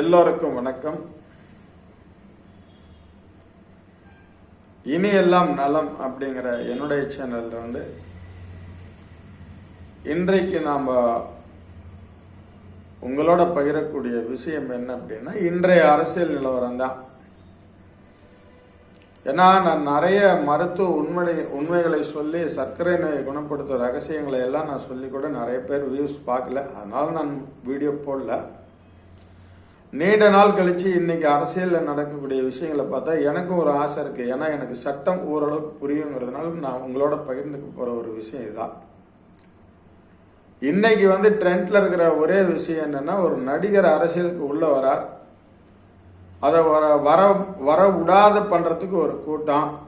எல்லோருக்கும் வணக்கம். இனி எல்லாம் நலம் அப்படிங்கிற என்னுடைய சேனல்ல வந்து இன்றைக்கு நாம் உங்களோட பகிரக்கூடிய விஷயம் என்ன அப்படின்னா இன்றைய அரசியல் நிலவரம் தான். ஏன்னா நான் நிறைய மருத்துவ உண்மை உண்மைகளை சொல்லி சர்க்கரை நோயை குணப்படுத்தும் ரகசியங்களை எல்லாம் நான் சொல்லி கூட நிறைய பேர் வியூஸ் பார்க்கல. அதனால நான் வீடியோ போடல. நீண்ட நாள் கழிச்சு இன்னைக்கு அரசியலில் நடக்கக்கூடிய விஷயங்களை பார்த்தா எனக்கும் ஒரு ஆசை இருக்கு. ஏன்னா எனக்கு சட்டம் ஓரளவுக்கு புரியுங்கிறதுனால நான் உங்களோட பகிர்ந்துக்க போற ஒரு விஷயம் இதுதான். இன்னைக்கு வந்து ட்ரெண்ட்ல இருக்கிற ஒரே விஷயம் என்னன்னா ஒரு நடிகர் அரசியலுக்கு உள்ள வரார் அதை வர வர வர விடாத பண்றதுக்கு ஒரு கூட்டம்.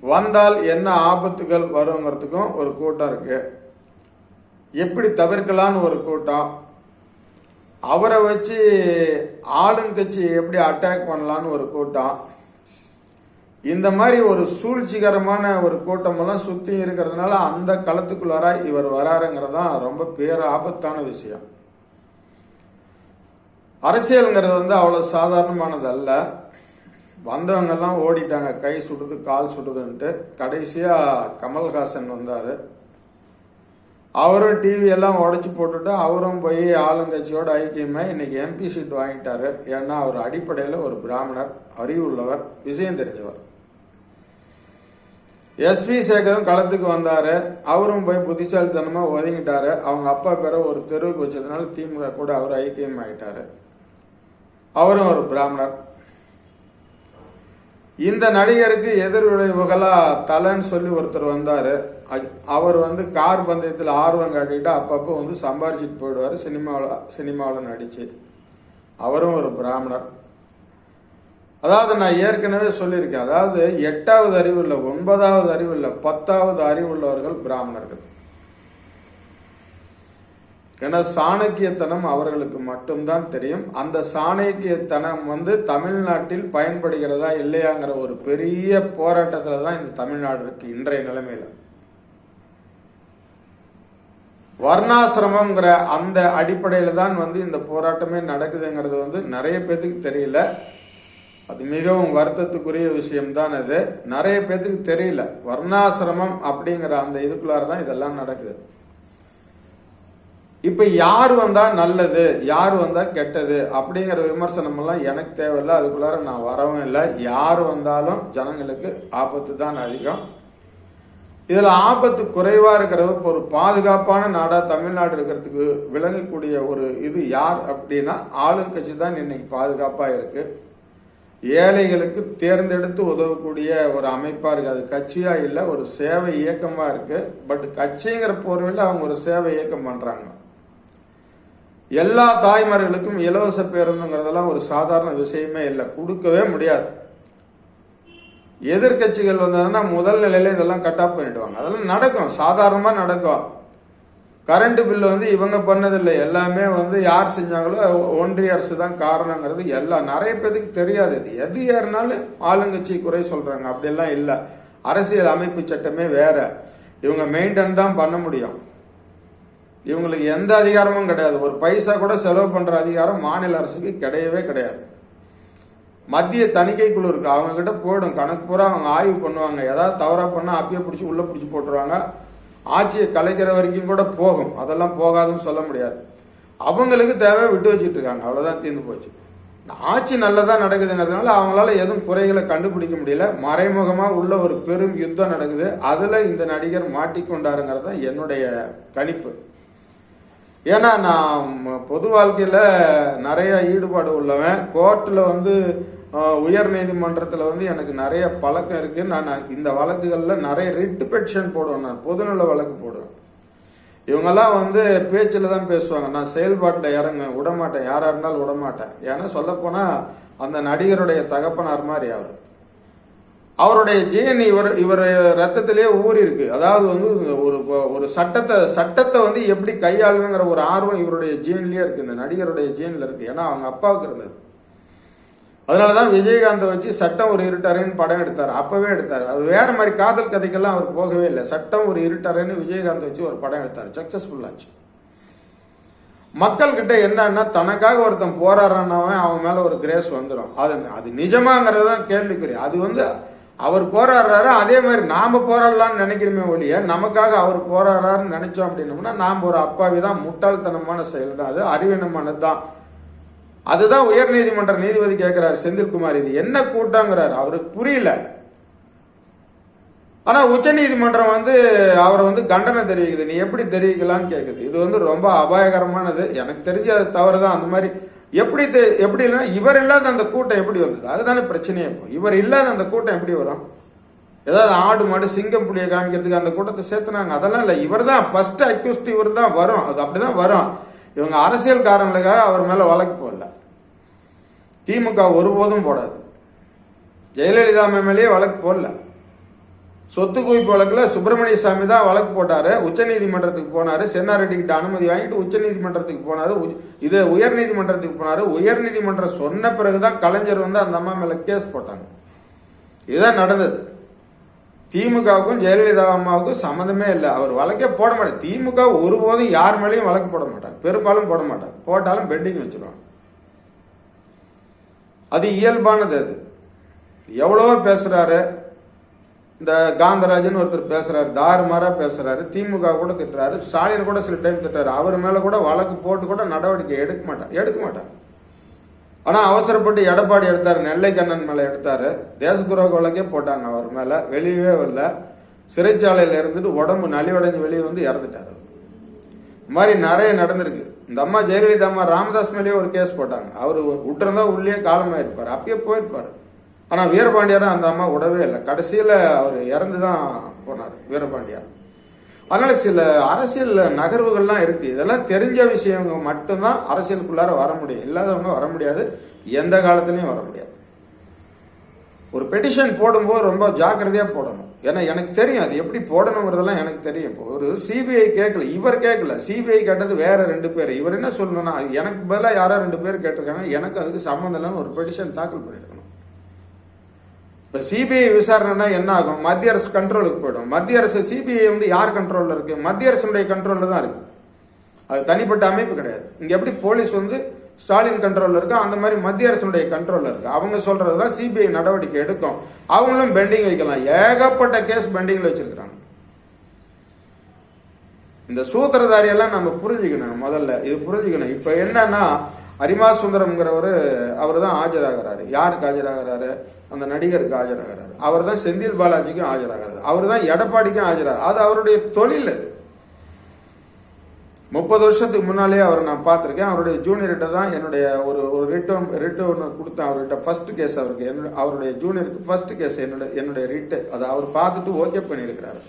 வந்தால் என்ன ஆபத்துகள் வருங்கிறதுக்கும் ஒரு கூட்டம் இருக்கு. எப்படி தவிர்க்கலான்னு ஒரு கூட்டம். அவரை வச்சு ஆளுங்கட்சி எப்படி அட்டாக் பண்ணலான்னு ஒரு கூட்டம். இந்த மாதிரி ஒரு சூழ்ச்சிகரமான ஒரு கூட்டமெல்லாம் சுற்றி இருக்கிறதுனால அந்த களத்துக்குள்ளார இவர் வராருங்கிறது தான் ரொம்ப பேர் ஆபத்தான விஷயம். அரசியலுங்கிறது வந்து அவ்வளோ சாதாரணமானது அல்ல. வந்தவங்கெல்லாம் ஓடிட்டாங்க. கை சுடுது கால் சுடுதுன்ட்டு. கடைசியாக கமல்ஹாசன் வந்தார். அவரும் டிவி எல்லாம் உடச்சி போட்டுட்டு அவரும் போய் ஆளுங்கட்சியோட ஐக்கியமாக இன்னைக்கு எம்பி சீட் வாங்கிட்டாரு. ஏன்னா அவர் அடிப்படையில் ஒரு பிராமணர் அறிவுள்ளவர் விஷயம் தெரிஞ்சவர். எஸ் வி சேகரும் களத்துக்கு வந்தாரு. அவரும் போய் புத்திசாலித்தனமா ஒதுங்கிட்டாரு. அவங்க அப்பா பேரை ஒரு தெருவுக்கு வச்சதுனால திமுக கூட அவர் ஐக்கியம் ஆகிட்டாரு அவரும் ஒரு பிராமணர். இந்த நடிகருக்கு எதிர் விளைவுகளா தலைன்னு சொல்லி ஒருத்தர் வந்தாரு. அவர் வந்து கார் பந்தயத்தில் ஆர்வம் காட்டிட்டு அப்பப்போ வந்து சம்பாரிச்சிட்டு போயிடுவார். சினிமாவில் சினிமாவில் நடிச்சு. அவரும் ஒரு பிராமணர். அதாவது நான் ஏற்கனவே சொல்லியிருக்கேன். அதாவது எட்டாவது அறிவு இல்லை ஒன்பதாவது அறிவு இல்லை பத்தாவது அறிவுள்ளவர்கள் பிராமணர்கள். ஏன்னா சாணக்கியத்தனம் அவர்களுக்கு மட்டும்தான் தெரியும். அந்த சாணக்கியத்தனம் வந்து தமிழ்நாட்டில் பயன்படுகிறதா இல்லையாங்கிற ஒரு பெரிய போராட்டத்தில் தான் இந்த தமிழ்நாடு இருக்கு இன்றைய நிலைமையில. வர்ணாசிரமங்கிற அந்த அடிப்படையில் தான் வந்து இந்த போராட்டமே நடக்குதுங்கிறது வந்து நிறைய பேத்துக்கு தெரியல. அது மிகவும் வருத்தத்துக்குரிய விஷயம்தான் அது. நிறைய பேத்துக்கு தெரியல. வர்ணாசிரமம் அப்படிங்கிற அந்த இதுக்குள்ளார தான் இதெல்லாம் நடக்குது. இப்ப யார் வந்தா நல்லது யார் வந்தா கெட்டது அப்படிங்கிற விமர்சனம் எல்லாம் எனக்கு தேவையில்லை. அதுக்குள்ளார நான் வரவும் இல்லை. யார் வந்தாலும் ஜனங்களுக்கு ஆபத்து தான் அதிகம். இதுல ஆபத்து குறைவா இருக்கிறது ஒரு பாதுகாப்பான நாடா தமிழ்நாடு இருக்கிறதுக்கு விளங்கக்கூடிய ஒரு இது யார் அப்படின்னா ஆளுங்கட்சி தான் இன்னைக்கு பாதுகாப்பா இருக்கு. ஏழைகளுக்கு தேர்ந்தெடுத்து உதவக்கூடிய ஒரு அமைப்பா இருக்கு. அது கட்சியா இல்லை ஒரு சேவை இயக்கமா இருக்கு. பட் கட்சிங்கிற போர்வையில் அவங்க ஒரு சேவை இயக்கம் பண்றாங்க. எல்லா தாய்மார்களுக்கும் இலவச பேருந்துங்கிறதெல்லாம் ஒரு சாதாரண விஷயமே இல்லை. கொடுக்கவே முடியாது. எதிர்கட்சிகள் வந்ததுன்னா முதல் நிலையில இதெல்லாம் கட் ஆஃப் பண்ணிடுவாங்க. அதெல்லாம் நடக்கும். சாதாரணமா நடக்கும். கரண்ட் பில் வந்து இவங்க பண்ணதில்லை. எல்லாமே வந்து யார் செஞ்சாங்களோ ஒன்றிய அரசு தான் காரணங்கிறது எல்லாம் நிறைய பேருக்கு தெரியாது. இது எது ஏறினாலும் ஆளுங்கட்சி குறை சொல்றாங்க. அப்படியெல்லாம் இல்லை. அரசியல் அமைப்பு சட்டமே வேற. இவங்க மெயின்டைன் தான் பண்ண முடியும். இவங்களுக்கு எந்த அதிகாரமும் கிடையாது. ஒரு பைசா கூட செலவு பண்ற அதிகாரம் மாநில அரசுக்கு கிடையவே கிடையாது. மத்திய தணிக்கை குழு இருக்கு. அவங்க கிட்ட போயிடும். கணக்கு பூரா அவங்க ஆய்வு பண்ணுவாங்க. ஏதாவது தவறா பண்ணா அப்பயே பிடிச்சி உள்ள பிடிச்சி போட்டுருவாங்க. ஆட்சியை கலைக்கிற வரைக்கும் கூட போகும். அதெல்லாம் போகாதுன்னு சொல்ல முடியாது. அவங்களுக்கு தேவை விட்டு வச்சிட்டு இருக்காங்க. அவ்வளவுதான் தீர்ந்து போச்சு. ஆட்சி நல்லதா நடக்குதுங்கிறதுனால அவங்களால எதுவும் குறைகளை கண்டுபிடிக்க முடியல. மறைமுகமா உள்ள ஒரு பெரும் யுத்தம் நடக்குது. அதுல இந்த நடிகர் மாட்டிக்கொண்டாருங்கிறது தான் என்னுடைய கணிப்பு. ஏன்னா நான் பொது வாழ்க்கையில் நிறைய ஈடுபாடு உள்ளவன். கோர்ட்டில் வந்து உயர் நீதிமன்றத்தில் வந்து எனக்கு நிறைய பழக்கம் இருக்கு. நான் இந்த வழக்குகளில் நிறைய ரிட் பெட்டிஷன் போடுவேன். நான் பொதுநல வழக்கு போடுவேன். இவங்கெல்லாம் வந்து பேச்சில் தான் பேசுவாங்க. நான் செயல்பாட்டில் இறங்க விட மாட்டேன் இருந்தாலும் விட மாட்டேன் ஏன்னா சொல்லப்போனால் அந்த நடிகருடைய தகப்பனார் மாதிரி அவர். அவருடைய ஜீன் இவர் இவர் ரத்தத்திலே ஊறி இருக்கு அதாவது வந்து ஒரு ஒரு சட்டத்தை சட்டத்தை வந்து எப்படி கையாளுங்கிற ஒரு ஆர்வம் இவருடைய ஜீன்லயே இருக்கு. இந்த நடிகருடைய ஜீன்ல இருக்கு. ஏன்னா அவங்க அப்பாவுக்கு இருந்தது. அதனாலதான் விஜயகாந்தை வச்சு சட்டம் ஒரு இருட்டறைன்னு படம் எடுத்தார். அப்பவே எடுத்தார். அது வேற மாதிரி காதல் கதைக்கெல்லாம் அவர் போகவே இல்லை. சட்டம் ஒரு இருட்டறைன்னு விஜயகாந்த் வச்சு ஒரு படம் எடுத்தார். சக்சஸ்ஃபுல்லாச்சு மக்கள்கிட்ட மக்கள் என்னன்னா தனக்காக ஒருத்தன் போராடுறானவன் அவன் மேல ஒரு கிரேஸ் வந்துடும் அது அது நிஜமாங்கிறது தான் கேள்விக்குரிய அது வந்து அவர் போராடுறாரு அதே மாதிரி நாம போராடலாம்னு நினைக்கிறோமே ஒழிய நமக்காக அவர் போராடுறாருன்னு நினைச்சோம் அப்படின்னோம்னா நாம் ஒரு அப்பாவி தான் முட்டாள்தனமான செயல் தான் அது அறிவீனமானது தான் அதுதான் உயர்நீதிமன்ற நீதிபதி கேட்கிறாரு செந்தில்குமார் இது. என்ன கூட்டாங்கிறாரு அவருக்கு புரியல. ஆனா உச்சநீதிமன்றம் வந்து அவரை வந்து கண்டனை தெரிவிக்குது. நீ எப்படி தெரிவிக்கலாம்னு கேக்குது. இது வந்து ரொம்ப அபாயகரமானது. எனக்கு தெரிஞ்ச அது தவறு தான் அந்த மாதிரி எப்படி எப்படி இல்லைன்னா இவர் இல்லாத அந்த கூட்டம் எப்படி வந்தது? அதுதானே பிரச்சனையே இப்போ. இவர் இல்லாத அந்த கூட்டம் எப்படி வரும்? ஏதாவது ஆடு மாடு சிங்கம் புளியை காமிக்கிறதுக்கு அந்த கூட்டத்தை சேர்த்துனாங்க. அதெல்லாம் இல்லை. இவர் தான் ஃபர்ஸ்ட் அக்யூஸ்ட் இவர் தான் வரும். அது அப்படிதான் வரும். இவங்க அரசியல் காரணங்களுக்காக அவர் மேல வழக்கு போடல. திமுக ஒருபோதும் போடாது. ஜெயலலிதா மேலேயே வழக்கு போடல. சொத்து குவிப்பு வழக்கில் சுப்பிரமணிய சாமி தான் வழக்கு போட்டார். உச்சநீதிமன்றத்துக்கு போனார். சென்னாரெட்டி கிட்ட அனுமதி வாங்கிட்டு உச்சநீதிமன்றத்துக்கு போனாரு. உ- இது உயர்நீதிமன்றத்துக்கு போனாரு. உயர்நீதிமன்றம் சொன்ன பிறகு தான் கலைஞர் வந்து அந்த அம்மா மேலே கேஸ் போட்டாங்க. இதுதான் நடந்தது. திமுகவுக்கும் ஜெயலலிதா அம்மாவுக்கும் சம்மந்தமே இல்லை. அவர் வழக்கே போட மாட்டார். திமுக ஒருபோதும் யார் மேலேயும் வழக்கு போட மாட்டாங்க பெரும்பாலும் போட மாட்டாங்க போட்டாலும் பெண்டிங் வச்சிருவாங்க. அது இயல்பானது அது. எவ்வளவோ பேசுறாரு. இந்த காந்தராஜன் ஒருத்தர் பேசுறாரு தாறுமாறா பேசுறாரு திமுக கூட திட்டுறாரு ஸ்டாலின் கூட சில டைம் திட்டுறாரு. அவர் மேல கூட வழக்கு போட்டு கூட நடவடிக்கை எடுக்க மாட்டார் எடுக்க மாட்டார் ஆனா அவசரப்பட்டு எடப்பாடி எடுத்தாரு நெல்லை கண்ணன் மேல எடுத்தாரு. தேச துரோக வழக்கே போட்டாங்க அவர் மேல வெளியவே வரல. சிறைச்சாலையில இருந்துட்டு உடம்பு நலிவடைஞ்சு வெளியே வந்து இறந்துட்டாரு இந்த மாதிரி நிறைய நடந்திருக்கு. இந்த அம்மா ஜெயலலிதா அம்மா ராமதாஸ் மேலேயே ஒரு கேஸ் போட்டாங்க. அவர் விட்டுருந்தா உள்ளே காலமாயிருப்பாரு. அப்பயே போயிருப்பாரு. ஆனால் வீரபாண்டியாரை அந்த அம்மா விடவே இல்லை. கடைசியில் அவர் இறந்து தான் போனார் வீரபாண்டியார் அதனால சில அரசியல் நகர்வுகள்லாம் இருக்கு. இதெல்லாம் தெரிஞ்ச விஷயங்க மட்டும்தான் அரசியலுக்குள்ளார வர முடியும். இல்லாதவங்க வர முடியாது. எந்த காலத்துலையும் வர முடியாது. ஒரு பெட்டிஷன் போடும்போது ரொம்ப ஜாக்கிரதையாக போடணும். ஏன்னா எனக்கு தெரியும் அது எப்படி போடணுங்கிறதெல்லாம் எனக்கு தெரியும். இப்போ ஒரு சிபிஐ கேட்கல இவர் கேட்கல. சிபிஐ கேட்டது வேற ரெண்டு பேர். இவர் என்ன சொல்லணும்னா எனக்கு பதிலாக யாரோ ரெண்டு பேர் கேட்டிருக்காங்க. எனக்கு அதுக்கு சம்மந்தம் இல்லைன்னு ஒரு பெட்டிஷன் தாக்கல் பண்ணிருக்கணும் இப்ப சிபிஐ விசாரணைனா என்ன ஆகும்? மத்திய அரசு கண்ட்ரோலுக்கு போயிடும். மத்திய அரசு சிபிஐ வந்து யார் கண்ட்ரோல்ல இருக்கு? மத்திய அரசுடைய கண்ட்ரோல்ல தான் இருக்கு. அது தனிப்பட்ட அமைப்பு கிடையாது. இங்க எப்படி போலீஸ் வந்து ஸ்டாலின் கண்ட்ரோல்ல இருக்கு? அந்த மாதிரி மத்திய அரசுடைய கண்ட்ரோல்ல இருக்கு. அவங்க சொல்றதுதான் சிபிஐ நடவடிக்கை எடுக்கும். அவங்களும் பெண்டிங் வைக்கலாம். ஏகப்பட்ட கேஸ் பெண்டிங்ல வச்சிருக்கிறாங்க. இந்த சூத்திரதாரி எல்லாம் நம்ம புரிஞ்சுக்கணும் முதல்ல. இது புரிஞ்சுக்கணும். இப்ப என்னன்னா அரிமா சுந்தரம்ங்கிறவர் அவர் தான் ஆஜராகிறாரு. யாருக்கு ஆஜராகிறாரு? அந்த நடிகருக்கு ஆஜராகிறாரு. அவர் தான் செந்தில் பாலாஜிக்கும் ஆஜராகிறாரு. அவர் தான் எடப்பாடிக்கும் ஆஜராகிறார். அது அவருடைய தொழில் அது. முப்பது வருஷத்துக்கு முன்னாலே அவரை நான் பார்த்துருக்கேன். அவருடைய ஜூனியர்கிட்ட தான் என்னுடைய ஒரு ஒரு ரிட்டு ரிட்டு ஒன்று கொடுத்தேன் அவர்கிட்ட. ஃபர்ஸ்ட் கேஸ் அவருக்கு. என்னோட அவருடைய ஜூனியருக்கு ஃபர்ஸ்ட் கேஸ் என்னோட என்னுடைய ரிட்டு அதை அவர் பார்த்துட்டு ஓகே பண்ணியிருக்கிறாரு.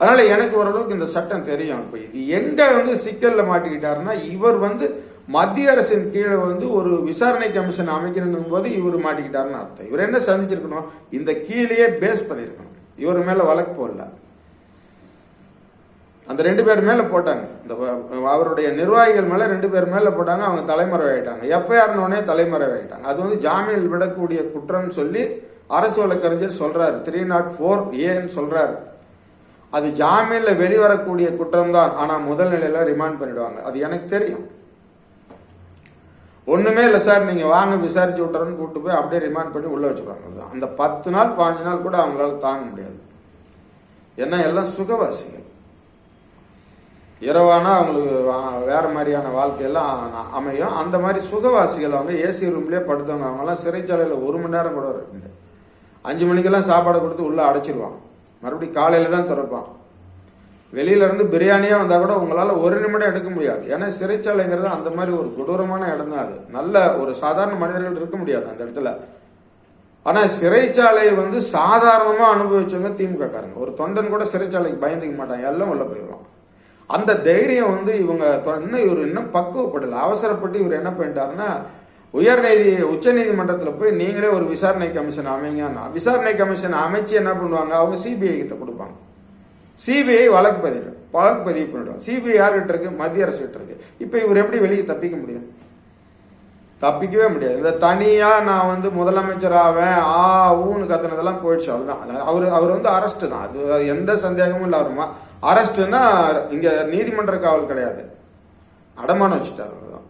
அதனால எனக்கு ஓரளவுக்கு இந்த சட்டம் தெரியும். இப்போ இது எங்க வந்து சிக்கல்ல மாட்டிக்கிட்டாருன்னா இவர் வந்து மத்திய அரசின் கீழே வந்து ஒரு விசாரணை கமிஷன் அமைக்கணும் போது இவர் மாட்டிக்கிட்டாருன்னு அர்த்தம். இவர் என்ன சந்திச்சிருக்கணும்? இந்த கீழேயே பேஸ் பண்ணிருக்கணும். இவர் மேல வழக்கு போடல. அந்த ரெண்டு பேர் மேல போட்டாங்க. இந்த அவருடைய நிர்வாகிகள் மேல ரெண்டு பேர் மேல போட்டாங்க அவங்க தலைமறைவாயிட்டாங்க. எஃப்ஐஆர்னோடனே தலைமறைவாயிட்டாங்க. அது வந்து ஜாமீனில் விடக்கூடிய குற்றம் சொல்லி அரசு வழக்கறிஞர் சொல்றாரு. த்ரீ நாட் ஃபோர் ஏன்னு சொல்றாரு. அது ஜாமீனில் வெளிவரக்கூடிய குற்றம் தான் ஆனால் முதல் நிலையில ரிமாண்ட் பண்ணிடுவாங்க. அது எனக்கு தெரியும். ஒண்ணுமே இல்லை சார். நீங்க வாங்க விசாரிச்சு விட்டுறன்னு கூப்பிட்டு போய் அப்படியே ரிமாண்ட் பண்ணி உள்ள வச்சிருவாங்க அந்த பத்து நாள் பாஞ்சு நாள் கூட அவங்களால தாங்க முடியாது. ஏன்னா எல்லாம் சுகவாசிகள். இரவானா அவங்களுக்கு வேறு வேற மாதிரியான வாழ்க்கையெல்லாம் அமையும். அந்த மாதிரி சுகவாசிகள் அவங்க ஏசி ரூம்லயே படுத்தவங்க அவங்கெல்லாம் சிறைச்சாலையில் ஒரு மணி நேரம் கூட இருக்கு அஞ்சு மணிக்கெல்லாம் சாப்பாடு கொடுத்து உள்ள அடைச்சிருவான் மறுபடியும் காலையில தான் திறப்பான் வெளியில இருந்து பிரியாணியா வந்தா கூட உங்களால ஒரு நிமிடம் எடுக்க முடியாது. ஏன்னா சிறைச்சாலைங்கிறது அந்த மாதிரி ஒரு கொடூரமான இடம் தான் அது. நல்ல ஒரு சாதாரண மனிதர்கள் இருக்க முடியாது அந்த இடத்துல. ஆனா சிறைச்சாலையை வந்து சாதாரணமா அனுபவிச்சவங்க திமுக காரங்க ஒரு தொண்டன் கூட சிறைச்சாலைக்கு பயந்துக்க மாட்டாங்க எல்லாம் உள்ள போயிடுவான். அந்த தைரியம் வந்து இவங்க இன்னும் இவர் இன்னும் பக்குவப்படல. அவசரப்பட்டு இவர் என்ன பண்ணிட்டாருன்னா உயர்நீதி உச்ச நீதிமன்றத்துல போய் நீங்களே ஒரு விசாரணை கமிஷன் அமைங்கன்னா விசாரணை கமிஷன் அமைச்சு என்ன பண்ணுவாங்க? அவங்க சிபிஐ கிட்ட கொடுப்பாங்க. சிபிஐ வழக்கு பதிவு வழக்கு பதிவு பண்ணிடும். சிபிஐ யார்கிட்ட இருக்கு? மத்திய அரசு கிட்ட இருக்கு. இப்ப இவர் எப்படி வெளியே தப்பிக்க முடியும்? தப்பிக்கவே முடியாது. இந்த தனியா நான் வந்து முதலமைச்சர் ஆவேன் ஆ ஊன்னு கத்துனதெல்லாம் போயிடுச்சு. அவ்வளவுதான். அவர் அவர் வந்து அரெஸ்ட் தான். அது எந்த சந்தேகமும் இல்ல அவருமா அரெஸ்ட்னா இங்க நீதிமன்ற காவல் கிடையாது. அடமானம் வச்சுட்டார் அவ்வளவுதான்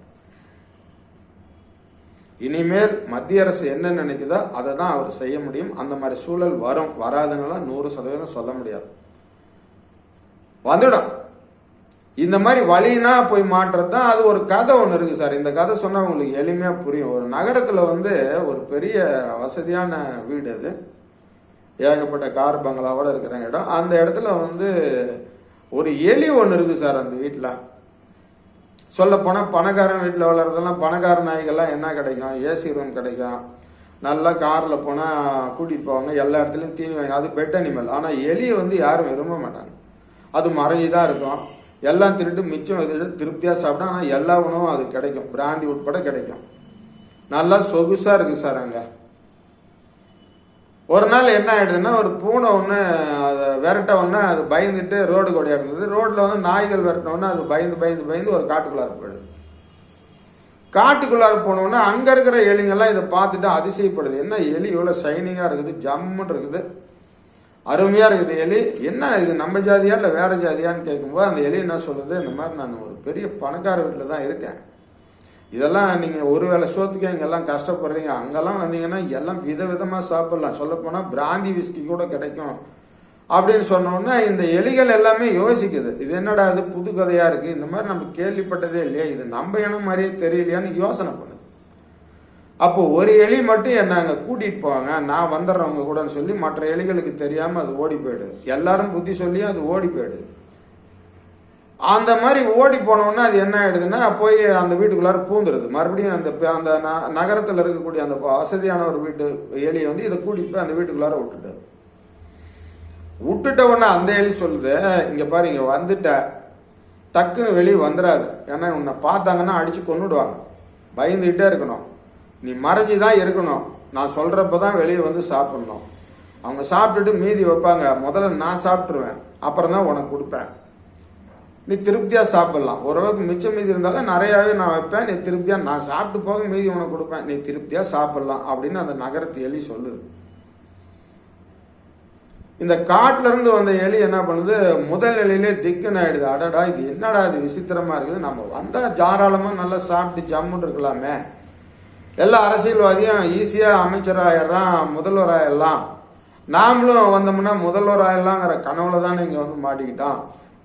இனிமேல் மத்திய அரசு என்ன நினைக்குதோ அதை தான் அவர் செய்ய முடியும். அந்த மாதிரி சூழல் வரும். வராதுன்னெல்லாம் நூறு சதவீதம் சொல்ல முடியாது. வந்துடும். இந்த மாதிரி வழினா போய் மாட்டுறது தான் அது ஒரு கதை ஒன்று இருக்கு சார். இந்த கதை சொன்னா உங்களுக்கு எளிமையா புரியும். ஒரு நகரத்துல வந்து ஒரு பெரிய வசதியான வீடு அது. ஏகப்பட்ட கார் பங்களாவோட இருக்கிற இடம். அந்த இடத்துல வந்து ஒரு எலி ஒன்று இருக்கு சார் அந்த வீட்டில் சொல்ல போனால் பணக்காரன் வீட்டில் வளர்றதெல்லாம் பணக்கார நாய்கள்லாம் என்ன கிடைக்கும்? ஏசி ரூம் கிடைக்கும். நல்லா காரில் போனால் கூட்டிகிட்டு போவாங்க. எல்லா இடத்துலையும் தீனி வாங்க அது பெட் அனிமல் ஆனால் எலியை வந்து யாரும் விரும்ப மாட்டாங்க. அது மறைஞ்சி தான் இருக்கும். எல்லாம் திருட்டு மிச்சம் இது திருப்தியாக சாப்பிட்டா ஆனால் எல்லா உணவும் அது கிடைக்கும். பிராந்தி உட்பட கிடைக்கும். நல்லா சொகுசாக இருக்குது சார் அங்கே. ஒரு நாள் என்ன ஆயிடுதுன்னா ஒரு பூனை ஒன்று அதை விரட்ட ஒன்று அது பயந்துட்டு ரோடு கொடியா இருந்தது. ரோட்டில் வந்து நாய்கள் விரட்டினோடனே அது பயந்து பயந்து பயந்து ஒரு காட்டுக்குள்ளார போயிடுது. காட்டுக்குள்ளார போனோடனே அங்கே இருக்கிற எலிங்கெல்லாம் இதை பார்த்துட்டு அதிசயப்படுது. என்ன எலி இவ்வளோ ஷைனிங்காக இருக்குது ஜம்முன்னு இருக்குது. அருமையாக இருக்குது. எலி என்ன இது? நம்ம ஜாதியா இல்லை வேற ஜாதியான்னு கேட்கும்போது அந்த எலி என்ன சொல்லுது? இந்த மாதிரி நான் ஒரு பெரிய பணக்கார வீட்டில் தான் இருக்கேன். இதெல்லாம் நீங்கள் ஒரு வேளை சோத்துக்கு இங்கெல்லாம் கஷ்டப்படுறீங்க. அங்கெல்லாம் வந்தீங்கன்னா எல்லாம் விதவிதமாக சாப்பிடலாம். சொல்லப்போனால் பிராந்தி விஸ்கி கூட கிடைக்கும் அப்படின்னு சொன்னோன்னே இந்த எலிகள் எல்லாமே யோசிக்குது. இது என்னடா இது? புது கதையாக இருக்குது இந்த மாதிரி நம்ம கேள்விப்பட்டதே இல்லையா. இது நம்ம இனம் மாதிரியே தெரியலையான்னு யோசனை பண்ணுது. அப்போ ஒரு எலி மட்டும் என்ன அங்கே கூட்டிகிட்டு போவாங்க? நான் வந்துடுறவங்க கூடன்னு சொல்லி மற்ற எலிகளுக்கு தெரியாமல் அது ஓடி போயிடுது. எல்லாரும் புத்தி சொல்லியும் அது ஓடி போயிடுது. அந்த மாதிரி ஓடி போனோன்னா அது என்ன ஆயிடுதுன்னா போய் அந்த வீட்டுக்குள்ளார பூந்துருது. மறுபடியும் அந்த அந்த ந- இருக்கக்கூடிய அந்த வசதியான ஒரு வீட்டு எலியை வந்து இதை கூட்டிட்டு போய் அந்த வீட்டுக்குள்ளார விட்டுட்டு விட்டுட்ட உடனே அந்த எலி சொல்லுது இங்க பாரு இங்க வந்துட்ட. டக்குன்னு வெளியே வந்துடாது ஏன்னா உன்னை பார்த்தாங்கன்னா அடிச்சு கொண்டுடுவாங்க பயந்துகிட்டே இருக்கணும். நீ மறைஞ்சு தான் இருக்கணும். நான் சொல்கிறப்ப தான் வெளியே வந்து சாப்பிடணும். அவங்க சாப்பிட்டுட்டு மீதி வைப்பாங்க. முதல்ல நான் சாப்பிட்ருவேன் அப்புறம் தான் உனக்கு கொடுப்பேன். நீ திருப்தியாக சாப்பிடலாம். ஓரளவுக்கு மிச்சம் மீதி இருந்தாலும் நிறையாவே நான் வைப்பேன். நீ திருப்தியாக நான் சாப்பிட்டு போக மீதி உனக்கு கொடுப்பேன். நீ திருப்தியாக சாப்பிடலாம் அப்படின்னு அந்த நகரத்து எலி சொல்லுது. இந்த காட்டுல இருந்து வந்த எலி என்ன பண்ணுது? முதல் நிலையிலே திக்குன்னு ஆயிடுது. அடடா இது என்னடா இது விசித்திரமா இருக்குது. நம்ம வந்தால் தாராளமாக நல்லா சாப்பிட்டு ஜம்முன்னு இருக்கலாமே. எல்லா அரசியல்வாதியும் ஈஸியாக அமைச்சராயிடுறான் முதல்வராயிடலாம். நாமளும் வந்தோம்னா முதல்வராயிடலாங்கிற கனவுல தானே இங்கே வந்து மாட்டிக்கிட்டோம்.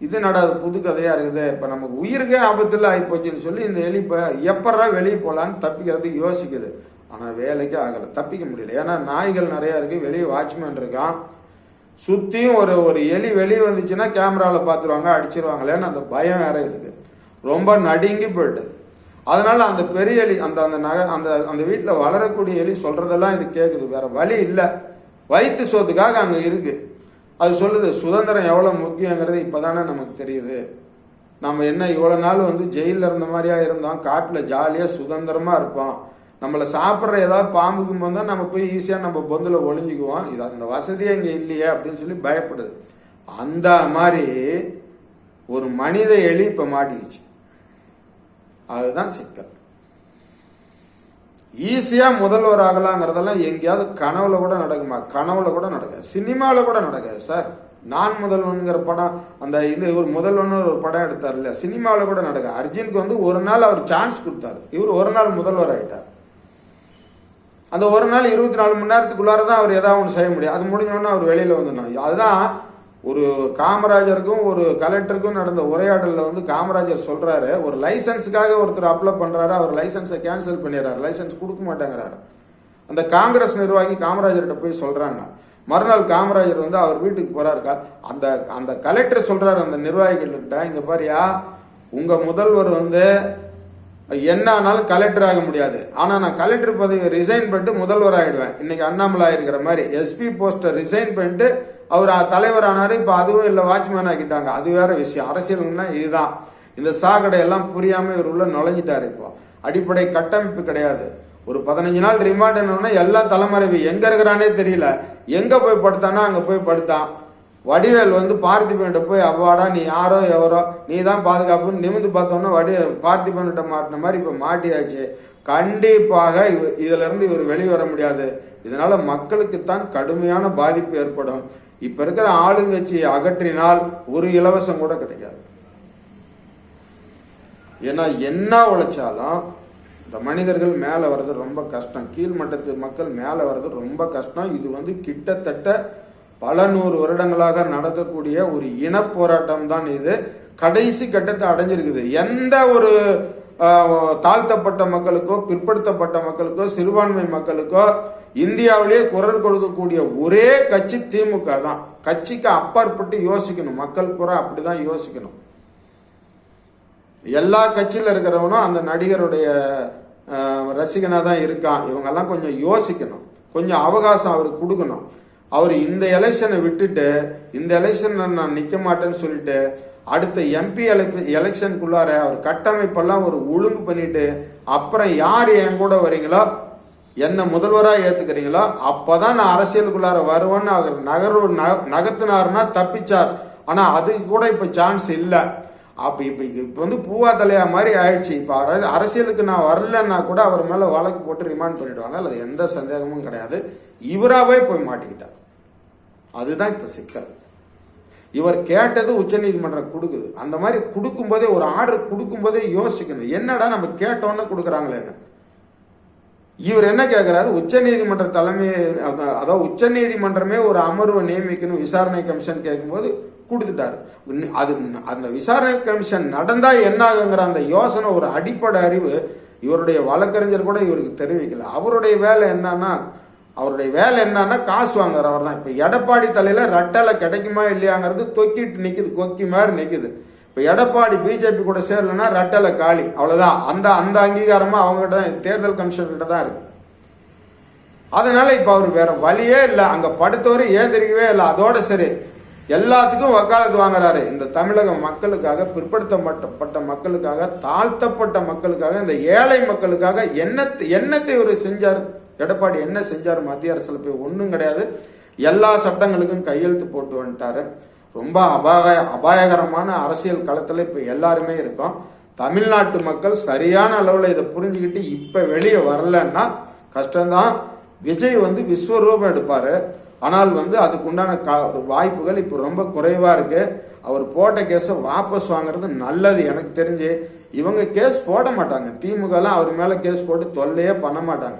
இது நடாது புது கதையாக இருக்குது? இப்போ நமக்கு உயிருக்கே ஆபத்தில் ஆகிப்போச்சுன்னு சொல்லி இந்த எலி இப்போ எப்படா வெளியே போகலான்னு தப்பிக்கிறது யோசிக்குது. ஆனால் வேலைக்கு ஆகலை தப்பிக்க முடியல. ஏன்னா நாய்கள் நிறையா இருக்குது வெளியே வாட்ச்மேன் இருக்கான். சுற்றியும் ஒரு ஒரு எலி வெளியே வந்துச்சுன்னா கேமராவில் பார்த்துருவாங்க அடிச்சிருவாங்களேன்னு அந்த பயம் வேற இதுக்கு ரொம்ப நடுங்கி போயிட்டு. அதனால அந்த பெரிய எலி அந்த அந்த நகை அந்த அந்த வீட்டில் வளரக்கூடிய எலி சொல்றதெல்லாம் இது கேட்குது வேற வழி இல்லை. வயிற்று சோத்துக்காக அங்கே இருக்கு. அது சொல்லுது சுதந்திரம் எவ்வளோ முக்கியங்கிறது இப்பதானே நமக்கு தெரியுது. நம்ம என்ன இவ்வளோ நாள் வந்து ஜெயிலில் இருந்த மாதிரியா இருந்தோம். காட்டில் ஜாலியாக சுதந்திரமாக இருப்போம். நம்மளை சாப்பிட்ற ஏதாவது பாம்புக்கும் வந்தா நம்ம போய் ஈஸியாக நம்ம பொந்தில் ஒளிஞ்சிக்குவோம். இது அந்த வசதியே இங்கே இல்லையே அப்படின்னு சொல்லி பயப்படுது. அந்த மாதிரி ஒரு மனித எலி இப்போ மாட்டிக்கிச்சு. அதுதான் சிக்கல். ஈஸியா முதல்வர் ஆகலாங்கிறதெல்லாம் எங்கேயாவது கனவுல கூட நடக்குமா? கனவுல கூட நடக்காது. சினிமாவில் கூட நடக்காது சார். நான் முதல்வன்கிற படம் அந்த இது ஒரு முதல்வன் ஒரு படம் எடுத்தார் இல்லையா? சினிமாவில் கூட நடக்க அர்ஜுனுக்கு வந்து ஒரு நாள் அவர் சான்ஸ் கொடுத்தார். இவர் ஒரு நாள் முதல்வர் ஆயிட்டார் அந்த ஒரு நாள் இருபத்தி நாலு மணி நேரத்துக்குள்ளார தான் அவர் ஏதாவது ஒன்று செய்ய முடியும். அது முடிஞ்ச அவர் வெளியில் வந்துடணும். அதுதான் ஒரு காமராஜருக்கும் ஒரு கலெக்டருக்கும் நடந்த உரையாடலில் வந்து காமராஜர் சொல்றாரு ஒரு லைசன்ஸுக்காக ஒருத்தர் அப்ளை பண்றாரு அவர் லைசன்ஸை கேன்சல் பண்ணிடுறாரு லைசன்ஸ் கொடுக்க மாட்டேங்கிறாரு. அந்த காங்கிரஸ் நிர்வாகி காமராஜர்கிட்ட போய் சொல்றாங்க. மறுநாள் காமராஜர் வந்து அவர் வீட்டுக்கு போறாருக்கா அந்த அந்த கலெக்டர் சொல்றாரு அந்த நிர்வாகிகள்கிட்ட இங்க பாரியா உங்க முதல்வர் வந்து என்ன ஆனாலும் கலெக்டர் ஆக முடியாது. ஆனா நான் கலெக்டர் பதவியை ரிசைன் பண்ணிட்டு முதல்வர் ஆயிடுவேன். இன்னைக்கு அண்ணாமலை ஆயிருக்கிற மாதிரி எஸ்பி போஸ்டர் ரிசைன் பண்ணிட்டு அவர் தலைவரானாரு இப்போ அதுவும் இல்லை வாட்ச்மேன் ஆக்கிட்டாங்க. அது வேற விஷயம். அரசியல்னா இதுதான். இந்த சாக்கடை எல்லாம் புரியாம இவர் உள்ள நுழைஞ்சிட்டாரு இப்போ. அடிப்படை கட்டமைப்பு கிடையாது. ஒரு பதினஞ்சு நாள் ரிமாண்ட் என்னன்னா எல்லா தலைமறைவு எங்க இருக்கிறானே தெரியல. எங்க போய் படுத்தானா அங்க போய் படுத்தான். வடிவேல் வந்து பார்த்திபன்கிட்ட போய் அவ்வாடா நீ யாரோ எவரோ நீ தான் பாதுகாப்புன்னு நிமிந்து பார்த்தோன்னா வடி பார்த்திபன்கிட்ட மாட்டின மாதிரி இப்ப மாட்டியாச்சு. கண்டிப்பாக இவ- இதுல இருந்து இவர் வெளியே வர முடியாது. இதனால மக்களுக்குத்தான் கடுமையான பாதிப்பு ஏற்படும். இப்ப இருக்கிற ஆளுங்கட்சியை அகற்றினால் ஒரு இலவசம் கூட கிடைக்காது ஏன்னா என்ன உழைச்சாலும் இந்த மனிதர்கள் மேலே வர்றது ரொம்ப கஷ்டம். கீழ்மட்டத்து மக்கள் மேலே வர்றது ரொம்ப கஷ்டம். இது வந்து கிட்டத்தட்ட பல நூறு வருடங்களாக நடக்கக்கூடிய ஒரு இன போராட்டம் தான் இது. கடைசி கட்டத்தை அடைஞ்சிருக்குது. எந்த ஒரு தாழ்த்தப்பட்ட மக்களுக்கோ பிற்படுத்தப்பட்ட மக்களுக்கோ சிறுபான்மை மக்களுக்கோ இந்தியாவிலேயே குரல் கொடுக்கக்கூடிய ஒரே கட்சி திமுக தான். கட்சிக்கு அப்பாற்பட்டு யோசிக்கணும். மக்கள் புற அப்படிதான் யோசிக்கணும். எல்லா கட்சியில் இருக்கிறவனும் அந்த நடிகருடைய ரசிகனாக தான் இருக்கான். இவங்கெல்லாம் கொஞ்சம் யோசிக்கணும். கொஞ்சம் அவகாசம் அவருக்கு கொடுக்கணும். அவர் இந்த எலெக்ஷனை விட்டுட்டு இந்த எலெக்ஷனில் நான் நிற்க மாட்டேன்னு சொல்லிட்டு அடுத்த எம்பி எலெக்ஷனுக்குள்ளார அவர் கட்டமைப்பெல்லாம் ஒரு ஒழுங்கு பண்ணிட்டு அப்புறம் யார் என் கூட வரீங்களோ என்னை முதல்வராக ஏற்றுக்கிறீங்களோ அப்போ தான் நான் அரசியலுக்குள்ளார வருவேன்னு அவர் நகர்வு ந நகர்த்தினாருன்னா தப்பிச்சார். ஆனால் அதுக்கு கூட இப்போ சான்ஸ் இல்லை. அப்போ இப்போ இப்போ வந்து பூவா தலையா மாதிரி ஆயிடுச்சு. இப்போ அரசியலுக்கு நான் வரலன்னா கூட அவர் மேலே வழக்கு போட்டு ரிமாண்ட் பண்ணிடுவாங்க. அதில் எந்த சந்தேகமும் கிடையாது. இவராவே போய் மாட்டிக்கிட்டார். அதுதான் இப்போ சிக்கல். இவர் கேட்டது உச்சநீதிமன்றம் கொடுக்குது. அந்த மாதிரி கொடுக்கும்போதே ஒரு ஆர்டர் கொடுக்கும்போதே யோசிக்கணும். என்னடா நம்ம கேட்டோன்னு கொடுக்குறாங்களேன்னு இவர் என்ன கேட்கிறாரு உச்சநீதிமன்ற தலைமை அதாவது உச்சநீதிமன்றமே ஒரு அமர்வை நியமிக்கணும் விசாரணை கமிஷன் கேட்கும்போது கொடுத்துட்டாரு. அது அந்த விசாரணை கமிஷன் நடந்தா என்ன ஆகுங்கிற அந்த யோசனை ஒரு அடிப்படை அறிவு இவருடைய வழக்கறிஞர் கூட இவருக்கு தெரிவிக்கல. அவருடைய வேலை என்னன்னா அவருடைய வேலை என்னன்னா காசு வாங்குறவர் தான். இப்போ எடப்பாடி தலையில ரெட்டலை கிடைக்குமா இல்லையாங்கிறது தொக்கிட்டு நிற்கிது கொக்கி மாதிரி நிற்கிது இப்போ எடப்பாடி பிஜேபி கூட சேரலன்னா ரெட்டலை காலி. அவ்வளோதான் அந்த அந்த அங்கீகாரமாக அவங்ககிட்ட தான் தேர்தல் கமிஷன்கிட்ட தான் இருக்கு. அதனால இப்போ அவர் வேற வழியே இல்லை. அங்கே படுத்தவரை ஏந்திரிக்கவே இல்லை. அதோட சரி. எல்லாத்துக்கும் வக்காலத்து வாங்குறாரு. இந்த தமிழக மக்களுக்காக பிற்படுத்தப்பட்ட மக்களுக்காக தாழ்த்தப்பட்ட மக்களுக்காக இந்த ஏழை மக்களுக்காக என்னத்தை என்னத்தை இவர் செஞ்சார்? எடப்பாடி என்ன செஞ்சார்? மத்திய அரசுல போய் ஒன்றும் கிடையாது. எல்லா சட்டங்களுக்கும் கையெழுத்து போட்டு வந்துட்டாரு. ரொம்ப அபாய அபாயகரமான அரசியல் களத்துல இப்ப எல்லாருமே இருக்கோம். தமிழ்நாட்டு மக்கள் சரியான அளவுல இதை புரிஞ்சுக்கிட்டு இப்ப வெளியே வரலன்னா கஷ்டம்தான். விஜய் வந்து விஸ்வரூபம் எடுப்பாரு. ஆனால் வந்து அதுக்குண்டான க- வாய்ப்புகள் இப்போ ரொம்ப குறைவா இருக்கு. அவர் போட்ட கேஸை வாபஸ் வாங்குறது நல்லது எனக்கு தெரிஞ்சு. இவங்க கேஸ் போட மாட்டாங்க. திமுகலாம் அவர் மேல கேஸ் போட்டு தொல்லையே பண்ண மாட்டாங்க.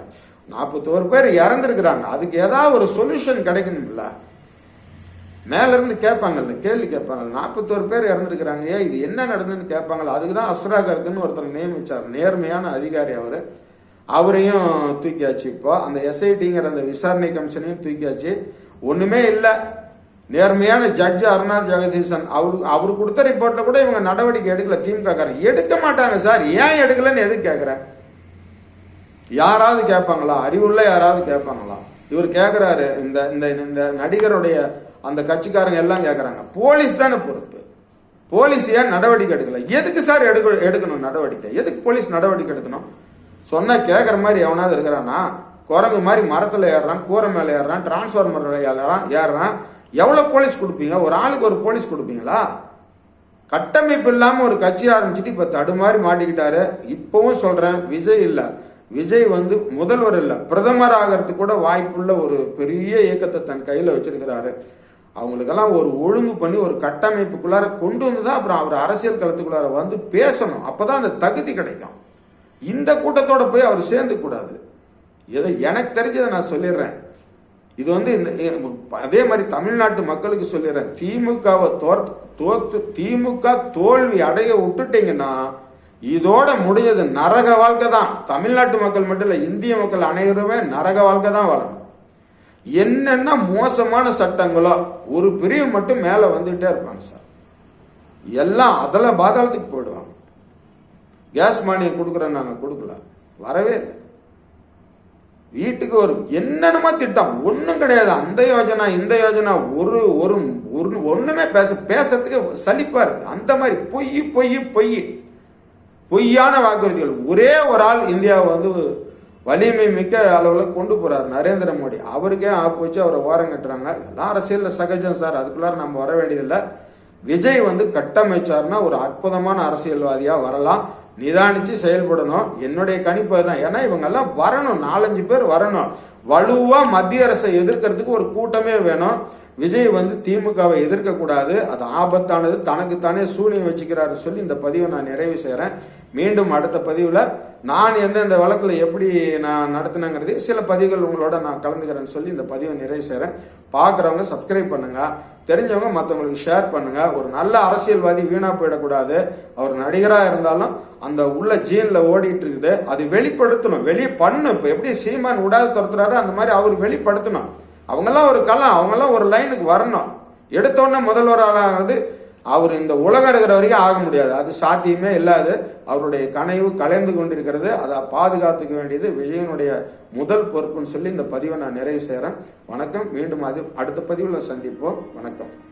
நாற்பத்தோரு பேர் இறந்துருக்குறாங்க. அதுக்கு ஏதாவது ஒரு சொல்யூஷன் கிடைக்கணும்ல. மேல இருந்து கேட்பாங்கல்ல கேள்வி கேட்பாங்க நாற்பத்தோரு பேர் இறந்துருக்கிறாங்க. ஏன் இது என்ன நடந்ததுன்னு கேட்பாங்கல்ல. அதுக்கு தான் அஸ்ராகருக்குன்னு ஒருத்தர் நியமிச்சார். நேர்மையான அதிகாரி அவரு. அவரையும் தூக்கியாச்சு இப்போ. அந்த எஸ்ஐடிங்கிற அந்த விசாரணை கமிஷனையும் தூக்கியாச்சு. ஒண்ணுமே இல்லை. நேர்மையான ஜட்ஜ் அருணாத் ஜெகதீசன். அவரு அவர் கொடுத்த ரிப்போர்ட்ல கூட இவங்க நடவடிக்கை எடுக்கல. திமுக எடுக்க மாட்டாங்க சார். ஏன் எடுக்கலன்னு எதுக்கு கேட்குறேன் யாராவது கேட்பாங்களா? அறிவுள்ள யாராவது கேட்பாங்களா? இவர் கேட்குறாரு இந்த இந்த இந்த நடிகருடைய அந்த கட்சிக்காரங்க எல்லாம் கேட்குறாங்க போலீஸ் தானே பொறுப்பு. போலீஸ் ஏன் நடவடிக்கை எடுக்கல? எதுக்கு சார் எடுக்க எடுக்கணும் நடவடிக்கை? எதுக்கு போலீஸ் நடவடிக்கை எடுக்கணும்? சொன்னால் கேட்குற மாதிரி எவனாவது இருக்கிறானா குரங்கு மாதிரி மரத்தில் ஏறுறான் கூரை மேலே ஏறுறான் டிரான்ஸ்ஃபார்மர் ஏறுறான் ஏறுறான். எவ்வளோ போலீஸ் கொடுப்பீங்க? ஒரு ஆளுக்கு ஒரு போலீஸ் கொடுப்பீங்களா? கட்டமைப்பு இல்லாமல் ஒரு கட்சி ஆரம்பிச்சுட்டு இப்போ தடுமாறி மாட்டிக்கிட்டாரு. இப்பவும் சொல்றேன் விஜய் இல்லை. விஜய் வந்து முதல்வர் இல்லை. பிரதமர் ஆகிறதுக்கு கூட வாய்ப்புள்ள ஒரு பெரிய இயக்கத்தை தன் கையில் வச்சிருக்கிறாரு. அவங்களுக்கெல்லாம் ஒரு ஒழுங்கு பண்ணி ஒரு கட்டமைப்புக்குள்ளார கொண்டு வந்து தான் அப்புறம் அவர் அரசியல் களத்துக்குள்ளார வந்து பேசணும். அப்போதான் அந்த தகுதி கிடைக்கும். இந்த கூட்டத்தோட போய் அவர் சேர்ந்து கூடாது ஏதோ எனக்கு தெரிஞ்சதை நான் சொல்லிடுறேன். இது வந்து இந்த அதே மாதிரி தமிழ்நாட்டு மக்களுக்கு சொல்லிடுறேன். திமுகவை தோர் தோத்து திமுக தோல்வி அடைய விட்டுட்டீங்கன்னா இதோட முடிஞ்சது நரக வாழ்க்கை தான். தமிழ்நாட்டு மக்கள் மட்டும் இல்லை இந்திய மக்கள் அனைவருமே நரக வாழ்க்கை தான் வாழணும். என்னென்ன மோசமான சட்டங்களோ ஒரு பிரிவு மட்டும் மேல வந்துட்டே இருப்பாங்க சார். எல்லாம் அதில் பாதாளத்துக்கு போயிடுவாங்க. கேஸ் மானியம் கொடுக்குறேன்னு நாங்கள் கொடுக்கல. வரவே இல்லை. வீட்டுக்கு ஒரு என்னென்னமோ திட்டம். ஒன்றும் கிடையாது. அந்த யோஜனா இந்த யோஜனா ஒரு ஒரு ஒரு பேச பேசுறதுக்கு சலிப்பா இருக்கு. அந்த மாதிரி பொய் பொய் பொய். பொய்யான வாக்குறுதிகள். ஒரே ஒரு ஆள் இந்தியாவை வந்து வலிமை மிக்க அளவில் கொண்டு போறாரு நரேந்திர மோடி. அவருக்கே ஆப்பு வச்சு அவரை ஓரம் கட்டுறாங்க. எல்லாம் அரசியலில் சகஜம் சார். அதுக்குள்ளார நம்ம வர வேண்டியதில்லை. விஜய் வந்து கட்டமைச்சார்னா ஒரு அற்புதமான அரசியல்வாதியா வரலாம். நிதானிச்சு செயல்படணும். என்னுடைய கணிப்பு அதுதான். ஏன்னா இவங்க எல்லாம் வரணும். நாலஞ்சு பேர் வரணும். வலுவா மத்திய அரசை எதிர்க்கிறதுக்கு ஒரு கூட்டமே வேணும். விஜய் வந்து திமுகவை எதிர்க்க கூடாது அது ஆபத்தானது. தனக்குத்தானே சூனியம் வச்சுக்கிறாரு சொல்லி இந்த பதிவை நான் நிறைவு செய்கிறேன் மீண்டும் அடுத்த பதிவில் நான் எந்தெந்த வழக்கில் எப்படி நான் நடத்தினங்கிறது சில பதிவுகள் உங்களோட நான் கலந்துக்கிறேன்னு சொல்லி இந்த பதிவை நிறைவு செய்கிறேன் பார்க்குறவங்க சப்ஸ்கிரைப் பண்ணுங்கள் தெரிஞ்சவங்க மற்றவங்களுக்கு ஷேர் பண்ணுங்கள் ஒரு நல்ல அரசியல்வாதி வீணாக போயிடக்கூடாது. அவர் நடிகராக இருந்தாலும் அந்த உள்ள ஜீனில் ஓடிட்டு இருக்குது. அது வெளிப்படுத்தணும். வெளியே பண்ணு. இப்போ எப்படி சீமான் உடாது துரத்துறாரு அந்த மாதிரி அவர் வெளிப்படுத்தணும். அவங்கெல்லாம் ஒரு களம் அவங்கெல்லாம் ஒரு லைனுக்கு வரணும். எடுத்தோன்னே முதல்வர் அவர் இந்த உலகம் இருக்கிற வரைக்கும் ஆக முடியாது. அது சாத்தியமே இல்லாது அவருடைய கனவு கலைந்து கொண்டிருக்கிறது. அதை பாதுகாத்துக்க வேண்டியது விஜயனுடைய முதல் பொறுப்புன்னு சொல்லி இந்த பதிவை நான் நிறைவு செய்கிறேன் வணக்கம். மீண்டும் அது அடுத்த பதிவில் சந்திப்போம். வணக்கம்.